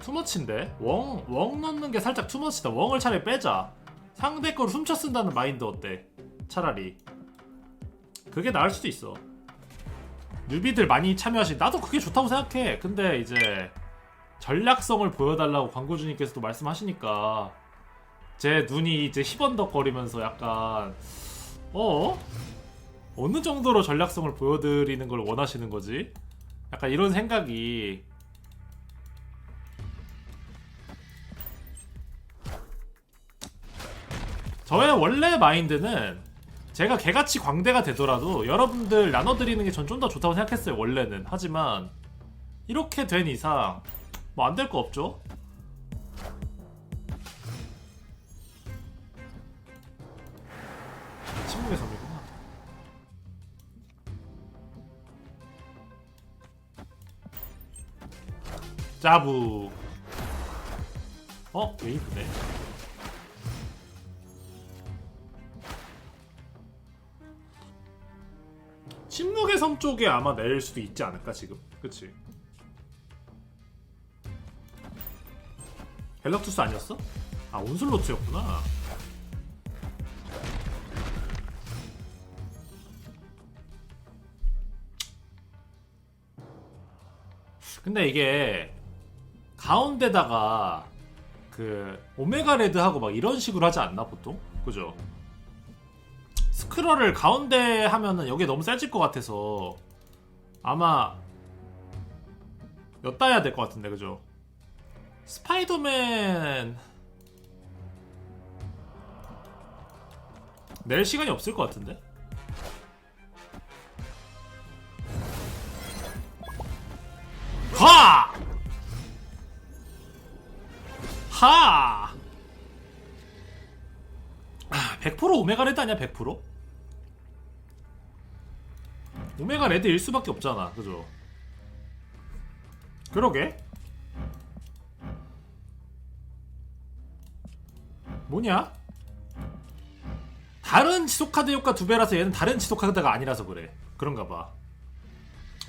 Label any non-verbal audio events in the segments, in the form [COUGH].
투머치인데? 웡, 웡 넣는 게 살짝 투머치다. 웡을 차라리 빼자. 상대 걸 훔쳐 쓴다는 마인드 어때? 차라리. 그게 나을 수도 있어. 뉴비들 많이 참여하시. 나도 그게 좋다고 생각해. 근데 이제 전략성을 보여달라고 광고주님께서도 말씀하시니까 제 눈이 이제 희번덕 거리면서 약간 어? 어느 정도로 전략성을 보여드리는 걸 원하시는 거지? 약간 이런 생각이 저의 원래 마인드는 제가 개같이 광대가 되더라도 여러분들 나눠드리는 게 전 좀 더 좋다고 생각했어요 원래는 하지만 이렇게 된 이상 뭐 안 될 거 없죠? 침묵의 섬이구나 짜부 어? 웨이브네 침묵의 섬 쪽에 아마 낼 수도 있지 않을까 지금 그치 갤럭투스 아니었어? 아 온슬로트였구나 근데 이게 가운데다가 그 오메가 레드하고 막 이런 식으로 하지 않나 보통? 그죠? 스크럴을 가운데 하면은 여기에 너무 세질 것 같아서 아마 엿다 해야 될 것 같은데 그죠? 스파이더맨 낼 시간이 없을 것 같은데? 하! 하! 100% 오메가 레드 아니야 100%? 오메가 레드일 수밖에 없잖아. 그죠? 그러게. 뭐냐? 다른 지속카드 효과 두 배라서 얘는 다른 지속카드가 아니라서 그래. 그런가 봐.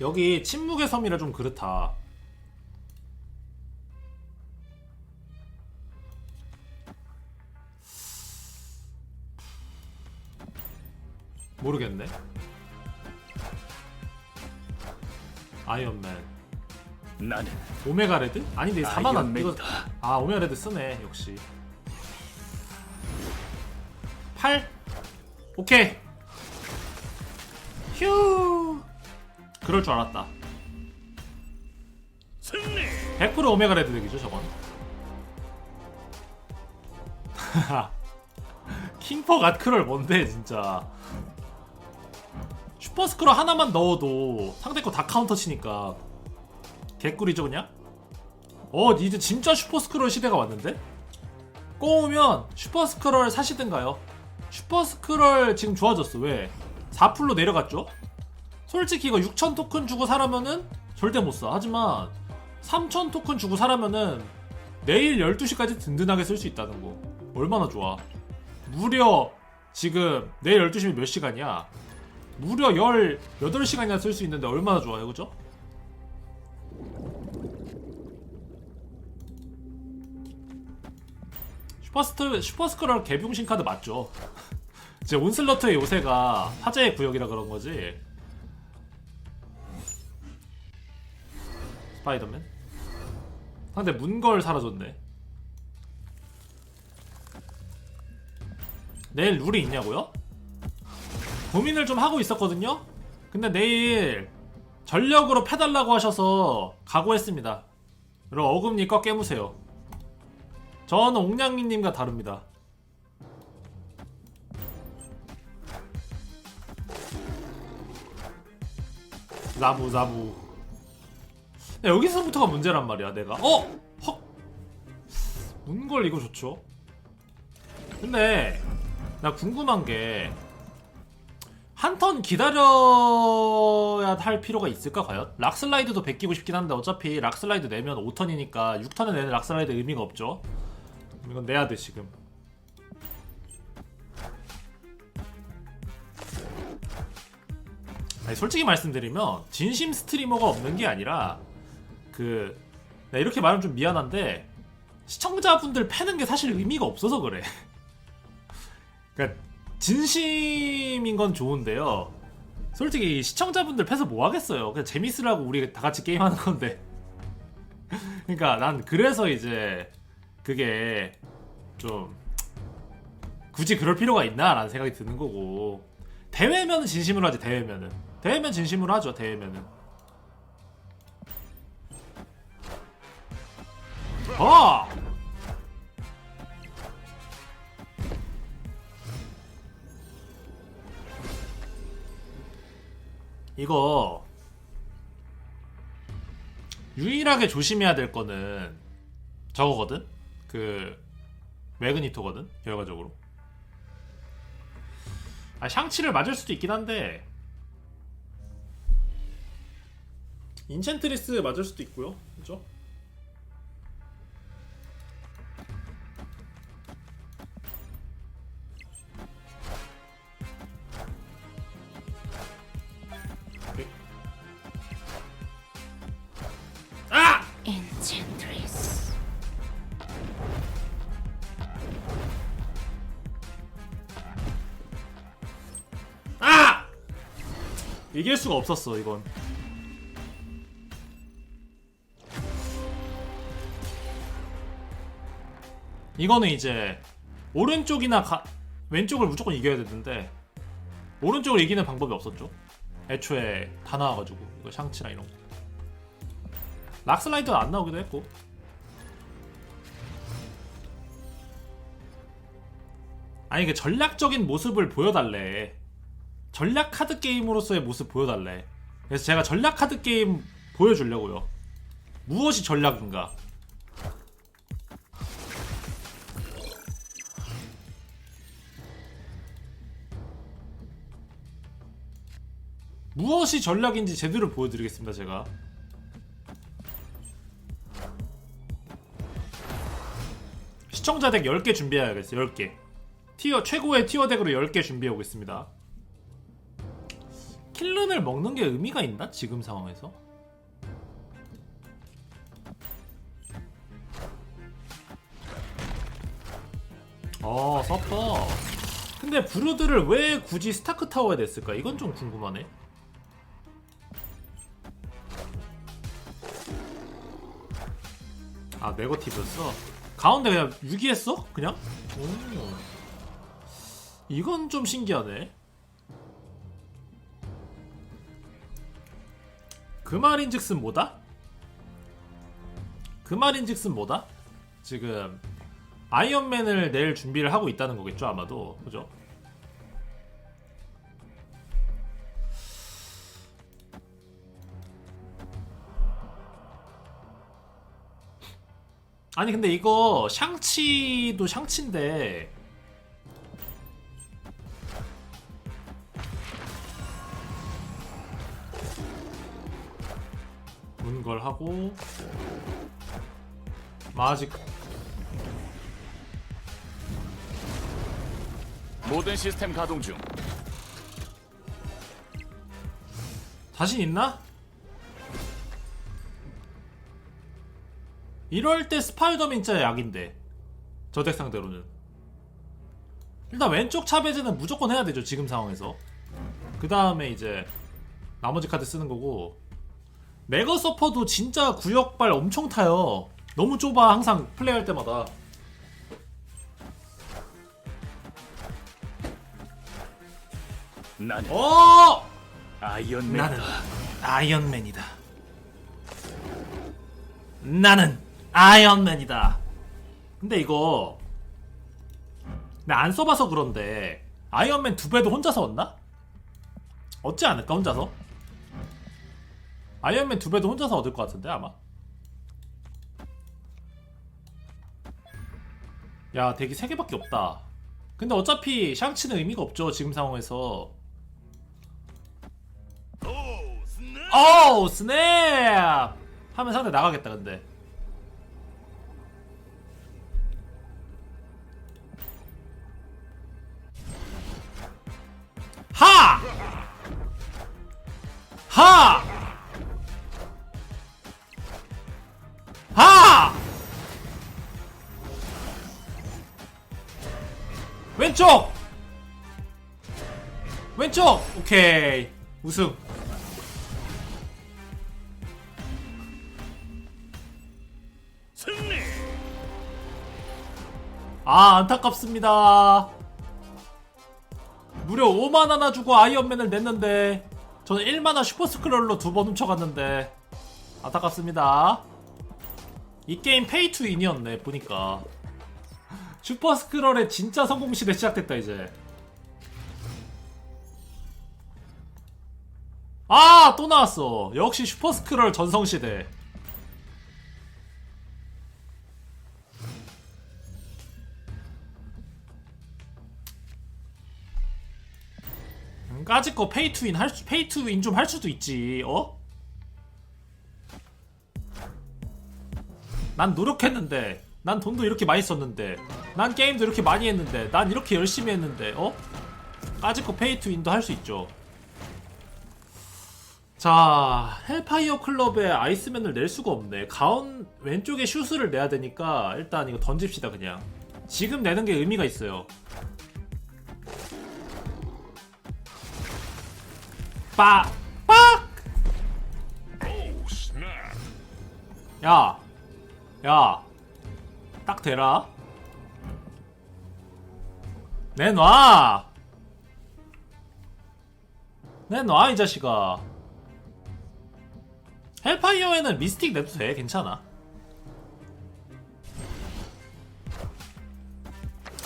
여기 침묵의 섬이라 좀 그렇다. 모르겠네 아이언맨. 나는 오메가 레드? 아닌데 4만 원 이거 아이언맨이다. 아 오메가 레드 쓰네 역시. 8 오케이. 휴. 그럴 줄 알았다. 승리. 100% 오메가 레드 덱이죠 저건. [LAUGHS] 킹퍼 갓크럴 뭔데 진짜 슈퍼스크롤 하나만 넣어도 상대 거 다 카운터 치니까 개꿀이죠 그냥? 어 이제 진짜 슈퍼스크롤 시대가 왔는데? 꼬우면 슈퍼스크롤 사시든가요? 슈퍼스크롤 지금 좋아졌어. 왜? 4풀로 내려갔죠? 솔직히 이거 6천 토큰 주고 사라면은 절대 못사. 하지만 3천 토큰 주고 사라면은 내일 12시까지 든든하게 쓸 수 있다는 거. 얼마나 좋아. 무려 지금 내일 12시면 몇 시간이야 무려 18시간이나 쓸 수 있는데 얼마나 좋아요 그죠? 슈퍼스트, 슈퍼스크롤 개병신 카드 맞죠? [LAUGHS] 이제 온슬러트의 요새가 화제의 구역이라 그런 거지 스파이더맨? 상대 문걸 사라졌네. 내일 룰이 있냐고요? 고민을 좀 하고 있었거든요? 근데 내일 전력으로 패달라고 하셔서 각오했습니다. 그럼 어금니 꺼 깨무세요. 저는 옥냥이님과 다릅니다. 나무 나무 야, 여기서부터가 문제란 말이야 내가 어? 헉 문걸 이거 좋죠 근데 나 궁금한 게 한 턴 기다려야 할 필요가 있을까 과연? 락슬라이드도 베끼고 싶긴 한데 어차피 락슬라이드 내면 5턴이니까 6턴에 내는 락슬라이드 의미가 없죠 이건 내야 돼 지금 아니 솔직히 말씀드리면 진심 스트리머가 없는 게 아니라 그나 이렇게 말하면 좀 미안한데 시청자분들 패는 게 사실 의미가 없어서 그래. [LAUGHS] 그러니까 진심인 건 좋은데요. 솔직히 시청자분들 패서 뭐 하겠어요. 그냥 재밌으라고 우리 다 같이 게임하는 건데. [LAUGHS] 그러니까 난 그래서 이제 그게 좀 굳이 그럴 필요가 있나라는 생각이 드는 거고 대회면은 진심으로 하지 대회면은 대회면 진심으로 하죠 대회면은 어 이거 유일하게 조심해야 될 거는 저거거든? 그 매그니토거든? 결과적으로. 아 샹치를 맞을 수도 있긴 한데 인챈트리스 맞을 수도 있고요. 그죠? 아! Enchantress. 아! 이길 수가 없었어 이건 이거는 이제 오른쪽이나 가... 왼쪽을 무조건 이겨야 되는데 오른쪽을 이기는 방법이 없었죠 애초에 다 나와가지고 이거 샹치랑 이런 거 락슬라이드는 안 나오기도 했고 아니 그 전략적인 모습을 보여달래 전략 카드 게임으로서의 모습 보여달래. 그래서 제가 전략 카드 게임 보여주려고요. 무엇이 전략인가? 무엇이 전략인지 제대로 보여드리겠습니다, 제가. 시청자 덱 10개 준비해야겠어요, 10개. 티어, 최고의 티어 덱으로 10개 준비해 오겠습니다. 킬런을 먹는 게 의미가 있나? 지금 상황에서? 어, 서퍼. 근데 브루드를 왜 굳이 스타크 타워에 냈을까? 이건 좀 궁금하네. 아, 네거티브였어? 가운데 그냥 6위 했어? 그냥? 오. 이건 좀 신기하네. 그 말인즉슨 뭐다? 그 말인즉슨 뭐다? 지금 아이언맨을 낼 준비를 하고 있다는 거겠죠 아마도 그죠? 아니 근데 이거 샹치도 샹치인데 문걸 하고 마직 모든 시스템 가동 중. 자신 있나? 이럴 때 스파이더맨 진짜 약인데 저덱 상대로는. 일단 왼쪽 차배제는 무조건 해야 되죠 지금 상황에서. 그 다음에 이제 나머지 카드 쓰는 거고. 메가 서퍼도 진짜 구역발 엄청 타요. 너무 좁아 항상 플레이할 때마다. 나는 어! 아이언맨. 나는 아이언맨이다. 나는 아이언맨이다. 근데 이거 나 안 써봐서 그런데 아이언맨 두 배도 혼자서 얻나? 얻지 않을까 혼자서? 아이언맨 두 배도 혼자서 얻을 것 같은데 아마. 야 대기 세 개밖에 없다. 근데 어차피 샹치는 의미가 없죠 지금 상황에서. 오 스냅 하면 상대 나가겠다 근데 왼쪽! 왼쪽! 오케이. 우승. 승리. 아 안타깝습니다. 무려 5만 하나 주고 아이언맨을 냈는데 저는 1만화 슈퍼스크롤로 두 번 훔쳐갔는데 안타깝습니다. 이 게임 페이 투 윈이었네 보니까 슈퍼 스크롤의 진짜 성공 시대 시작됐다 이제. 아 또 나왔어. 역시 슈퍼 스크롤 전성 시대. 음, 까짓 거 페이 투윈 할 수, 페이 투윈 좀할 수도 있지, 어? 난 노력했는데, 난 돈도 이렇게 많이 썼는데, 난 게임도 이렇게 많이 했는데, 난 이렇게 열심히 했는데, 어? 까짓 거 페이 투윈도 할 수 있죠. 자, 헬파이어 클럽에 아이스맨을 낼 수가 없네. 가운 왼쪽에 슈스를 내야 되니까 일단 이거 던집시다 그냥. 지금 내는 게 의미가 있어요. 빠! 빡! 야! 야! 딱 대라. 내놔! 내놔, 이 자식아. 헬파이어에는 미스틱 내도 돼, 괜찮아.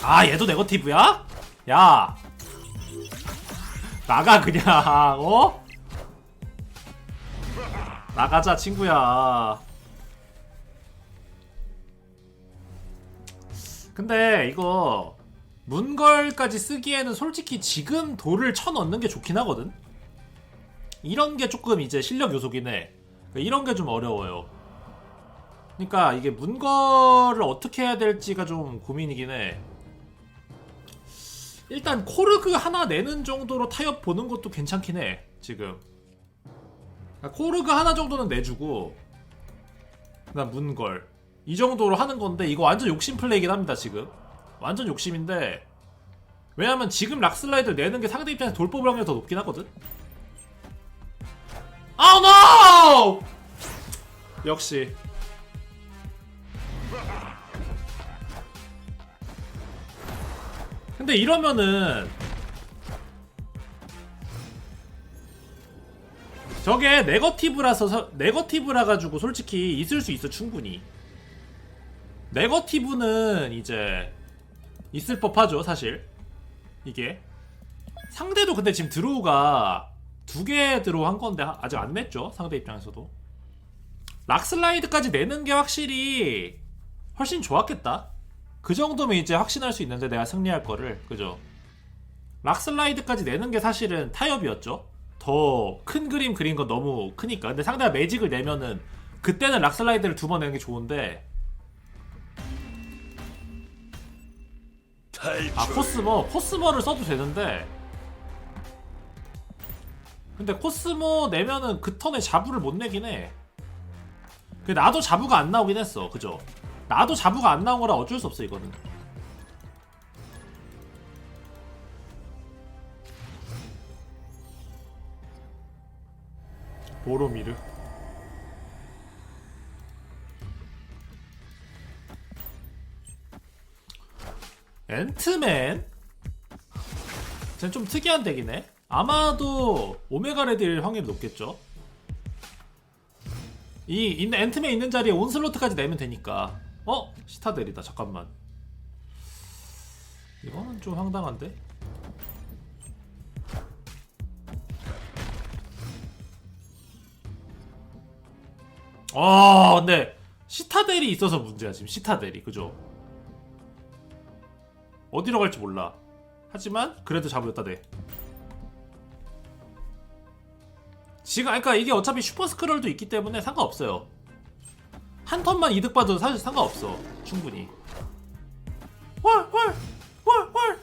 아, 얘도 네거티브야? 야! 나가 그냥 어? 나가자 친구야 근데 이거 문걸까지 쓰기에는 솔직히 지금 돌을 쳐넣는 게 좋긴 하거든. 이런 게 조금 이제 실력 요소긴 해. 그러니까 이런 게 좀 어려워요. 그러니까 이게 문걸을 어떻게 해야 될지가 좀 고민이긴 해. 일단 코르그 하나 내는 정도로 타협 보는 것도 괜찮긴 해 지금. 그러니까 코르그 하나 정도는 내주고 그다음 문걸 이 정도로 하는 건데 이거 완전 욕심 플레이긴 합니다 지금. 완전 욕심인데 왜냐면 지금 락슬라이드 내는 게 상대 입장에서 돌 뽑을 확률이 더 높긴 하거든. 아우 노! 역시. 근데 이러면은 저게 네거티브라서 서- 네거티브라 가지고 솔직히 있을 수 있어 충분히 네거티브는 이제 있을 법하죠 사실. 이게. 상대도 근데 지금 드로우가 두 개 드로우 한 건데 하- 아직 안 냈죠 상대 입장에서도. 락슬라이드까지 내는 게 확실히 훨씬 좋았겠다. 그 정도면 이제 확신할 수 있는데 내가 승리할 거를. 그죠? 락슬라이드까지 내는 게 사실은 타협이었죠. 더 큰 그림 그린 거 너무 크니까. 근데 상대가 매직을 내면은 그때는 락슬라이드를 두 번 내는 게 좋은데 아 코스모 코스모를 써도 되는데. 근데 코스모 내면은 그 턴에 자부를 못 내긴 해. 근데 나도 자부가 안 나오긴 했어. 그죠? 나도 자부가 안 나온 거라 어쩔 수 없어 이거는. 보로미르 앤트맨? 쟤는 좀 특이한 덱이네 아마도 오메가 레드일 확률이 높겠죠 이 있는 앤트맨 있는 자리에 온슬로트까지 내면 되니까 어? 시타델이다 잠깐만 이거는 좀 황당한데? 아 근데 시타델이 있어서 문제야 지금 시타델이 그죠? 어디로 갈지 몰라. 하지만 그래도 잡으였다 돼 지금 아니, 그러니까 이게 어차피 슈퍼 스크롤도 있기 때문에 상관없어요. 한 턴만 이득 봐도 사실 상관없어. 충분히. 헐헐헐헐!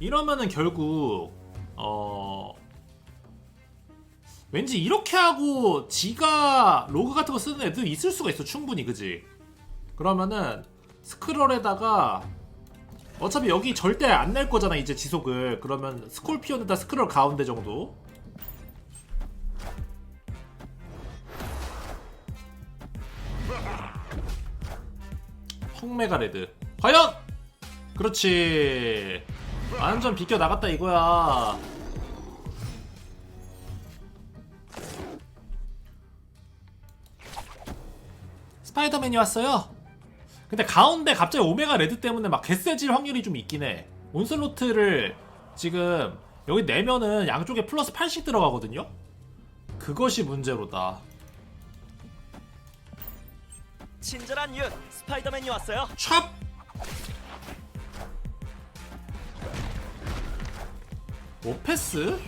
이러면은 결국 어 왠지 이렇게 하고 지가 로그 같은 거 쓰는 애들 있을 수가 있어 충분히 그지? 그러면은 스크롤에다가 어차피 여기 절대 안 낼 거잖아 이제 지속을. 그러면 스콜피온에다 스크롤 가운데 정도. 펑메가 레드. 과연! 그렇지. 완전 비껴 나갔다 이거야 스파이더맨이 왔어요. 근데 가운데 갑자기 오메가 레드 때문에 막 개세질 확률이 좀 있긴 해. 온슬로트를 지금 여기 내면은 양쪽에 플러스 8씩 들어가거든요? 그것이 문제로다. 친절한 이웃 스파이더맨이 왔어요. 샵! 오페스?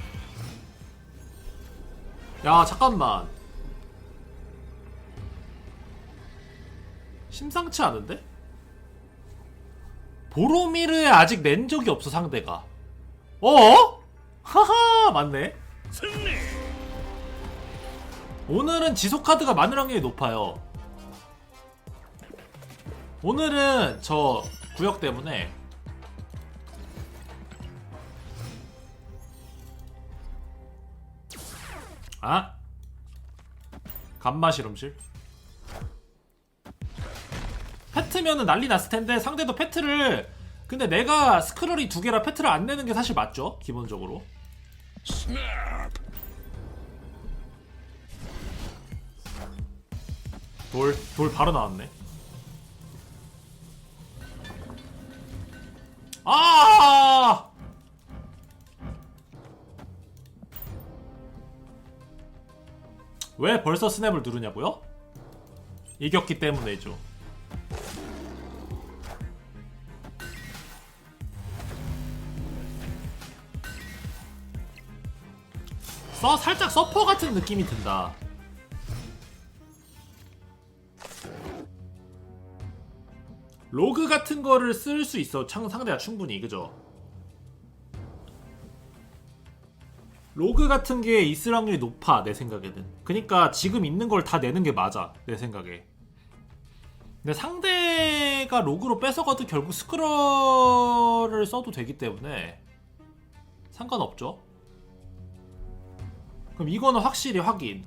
야, 잠깐만. 심상치 않은데? 보로미르에 아직 낸 적이 없어, 상대가. 어? 하하, 맞네. 승리. 오늘은 지속 카드가 많을 확률이 높아요. 오늘은 저 구역 때문에 아 감마 실험실 페트면은 난리 났을 텐데 상대도 페트를 근데 내가 스크롤이 두 개라 페트를 안 내는 게 사실 맞죠 기본적으로 돌, 돌 바로 나왔네. 아! 왜 벌써 스냅을 누르냐고요? 이겼기 때문에죠. 써 살짝 서퍼 같은 느낌이 든다. 로그 같은 거를 쓸 수 있어 창 상대가 충분히 그죠? 로그 같은 게 있을 확률이 높아 내 생각에는 그니까 지금 있는 걸 다 내는 게 맞아 내 생각에 근데 상대가 로그로 뺏어가도 결국 스크롤을 써도 되기 때문에 상관없죠. 그럼 이거는 확실히 확인.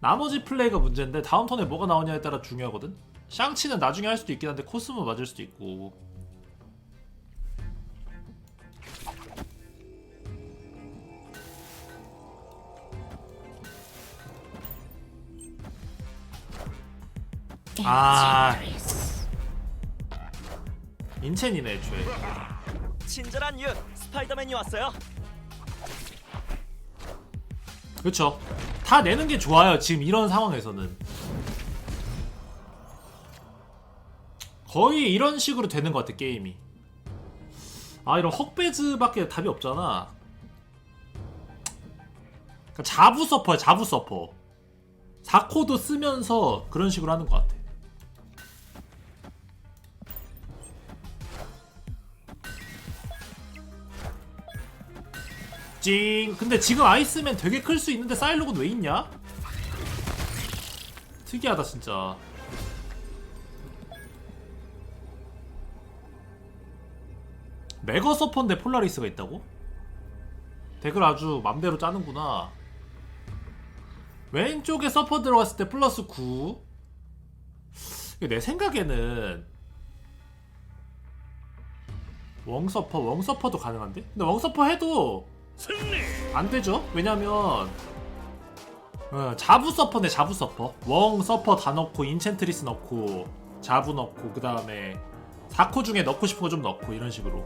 나머지 플레이가 문제인데 다음 턴에 뭐가 나오냐에 따라 중요하거든. 샹치는 나중에 할 수도 있긴 한데 코스모 맞을 수도 있고 아. 인첸이네 애초에. 친절한 이웃 스파이더맨이 왔어요. 그쵸. 다 내는 게 좋아요 지금 이런 상황에서는. 거의 이런 식으로 되는 것 같아 게임이. 아 이런 헉베즈밖에 답이 없잖아. 그러니까 자부 서퍼야 자부 서퍼. 4코드 쓰면서 그런 식으로 하는 것 같아 찡 근데 지금 아이스맨 되게 클 수 있는데 사일록은 왜 있냐? 특이하다 진짜 메거 서퍼인데 폴라리스가 있다고? 덱을 아주 맘대로 짜는구나 왼쪽에 서퍼 들어갔을 때 플러스 9 이게 내 생각에는 웡서퍼 웡서퍼도 가능한데? 근데 웡서퍼 해도. 안 되죠? 왜냐면 어, 자부 서퍼네 자부 서퍼. 웡 서퍼 다 넣고 인챈트리스 넣고 자부 넣고 그 다음에 4코 중에 넣고 싶은 거 좀 넣고 이런 식으로